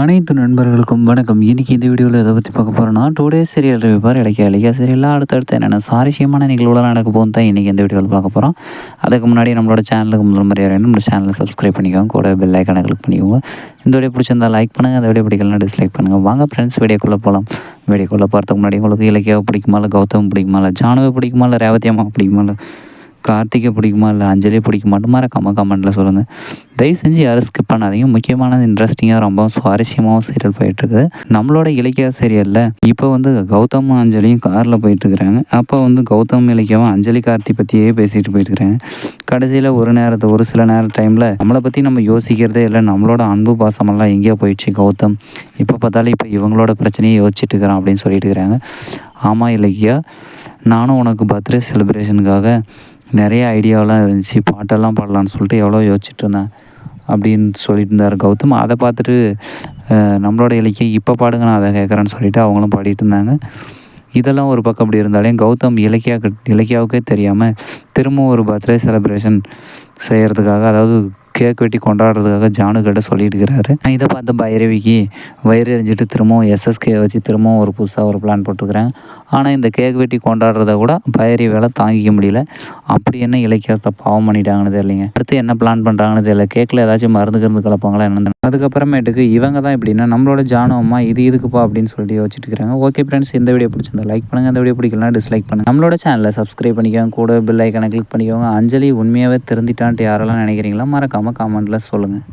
அனைத்து நண்பர்களுக்கும் வணக்கம். இன்றைக்கி இந்த வீடியோவில் எதை பற்றி பார்க்க போகிறோன்னா டூ டேஸ் சீரியல் ரிவிப்பார் இலக்கிய இலக்கிய சீரியலாக அடுத்தடுத்து என்னென்ன சுவாரஸ்யமான நிகழ்வுலாம் நடக்க போகும் தான் இன்றைக்கி இந்த வீடியோவில் பார்க்க போகிறோம் அதுக்கு முன்னாடி நம்மளோட சேனலுக்கு முதல் முறையாக வேணும் நம்ம சேனலை சப்ஸ்கிரைப் பண்ணிக்கோங்க. கூட பெல் ஐக்கானை கிளிக் பண்ணிக்கோங்க. இந்த வீடியோ பிடிச்சிருந்தா லைக் பண்ணுங்கள் அந்த வீடியோ பிடிக்கலாம் டிஸ்லைக் பண்ணுங்கள் வாங்க ஃப்ரெண்ட்ஸ் வீடியோக்குள்ளே போகலாம் வீடியோக்குள்ளே போகிறதுக்கு முன்னாடி உங்களுக்கு இலக்கியாவை பிடிக்குமா இல்லை கௌதம் பிடிக்குமா இல்லை ஜானுவை பிடிக்குமா இல்லை ரேவதி பிடிக்குமா இல்லை கார்த்திகை பிடிக்குமா இல்லை அஞ்சலியை பிடிக்குமாட்டு மறக்காம கமெண்ட்டில் சொல்லுங்கள் தயவு செஞ்சு யாரும் ஸ்கிப் பண்ணாதீங்க. முக்கியமான இன்ட்ரெஸ்டிங்காக ரொம்ப சுவாரஸ்யமாகவும் சீரியல் போயிட்டுருக்குது. நம்மளோட இலக்கிய சீரியலில் இப்போ வந்து கௌதம் அஞ்சலியும் காரில் போயிட்டுருக்குறாங்க. அப்போ வந்து கௌதம் இலக்கியாவும் அஞ்சலி கார்த்தி பற்றியே பேசிகிட்டு போயிட்டுருக்காங்க கடைசியில் ஒரு நேரத்தை ஒரு சில நேர டைமில் நம்மளை பற்றி நம்ம யோசிக்கிறதே இல்லை. நம்மளோட அன்பு பாசமெல்லாம் எங்கேயோ போயிடுச்சு கௌதம். இப்போ பார்த்தாலும் இப்போ இவங்களோட பிரச்சனையை யோசிச்சுட்டு இருக்கிறான் அப்படின்னு சொல்லிட்டு இருக்கிறாங்க ஆமாம் இலக்கியா. நானும் உனக்கு பர்த்டே செலிப்ரேஷனுக்காக நிறைய ஐடியாவெலாம் இருந்துச்சு. பாட்டெல்லாம் பாடலான்னு சொல்லிட்டு எவ்வளோ யோசிச்சுட்டு இருந்தேன். அப்படின்னு சொல்லிட்டு இருந்தார் கௌதம். அதை பார்த்துட்டு நம்மளோட இலக்கியம் இப்போ பாடுங்க நான் அதை கேட்குறேன்னு சொல்லிவிட்டு அவங்களும் பாடிட்டு இருந்தாங்க. இதெல்லாம் ஒரு பக்கம் அப்படி இருந்தாலே கௌதம் இலக்கியா இலக்கியாவுக்கே தெரியாமல் திரும்பவும் ஒரு பர்த்டே செலிப்ரேஷன் செய்கிறதுக்காக அதாவது கேக் வெட்டி கொண்டாடுறதுக்காக ஜானுக்கிட்ட கிட்ட சொல்லிட்டு இருக்கிறாரு இதை பார்த்து பைரவிக்கு வயிறு எரிஞ்சிட்டு திரும்பவும் எஸ்எஸ்கே வச்சு திரும்பவும் ஒரு புதுசாக ஒரு பிளான் போட்டிருக்கிறேன். ஆனால் இந்த கேக் வெட்டி கொண்டாடுறத கூட பைரவி வேலை தாங்கிக்க முடியல. அப்படி என்ன இலக்கியத்தை பாவம் பண்ணிட்டாங்கன்னு தெரியலைங்க. அடுத்து என்ன பிளான் பண்ணுறாங்கன்னு தெரியல. கேக்கில் ஏதாச்சும் மருந்து கருந்து கலப்பாங்களா என்ன அதுக்கப்புறமேட்டுக்கு இவங்க தான் எப்படின்னா நம்மளோட ஜானு அம்மா இது இதுக்குப்பா அப்படின்னு சொல்லிட்டு யோசிச்சுட்டு இருக்கிறாங்க ஓகே ஃப்ரெண்ட்ஸ் இந்த வீடியோ பிடிச்சிருந்தா லைக் பண்ணுங்கள் இந்த வீடியோ பிடிக்கலாம் டிஸ்லைக் பண்ணுங்கள் நம்மளோட சேனலை சப்ஸ்கிரைப் பண்ணிக்கோங்க. கூட பில் ஐக்கனை கிளிக் பண்ணிக்கோங்க. அஞ்சலி உண்மையாகவே திருந்திட்டான்ட்டு யாரெல்லாம் நினைக்கிறீங்களா மறக்காம மறக்காமல் கமெண்ட்டில் சொல்லுங்கள்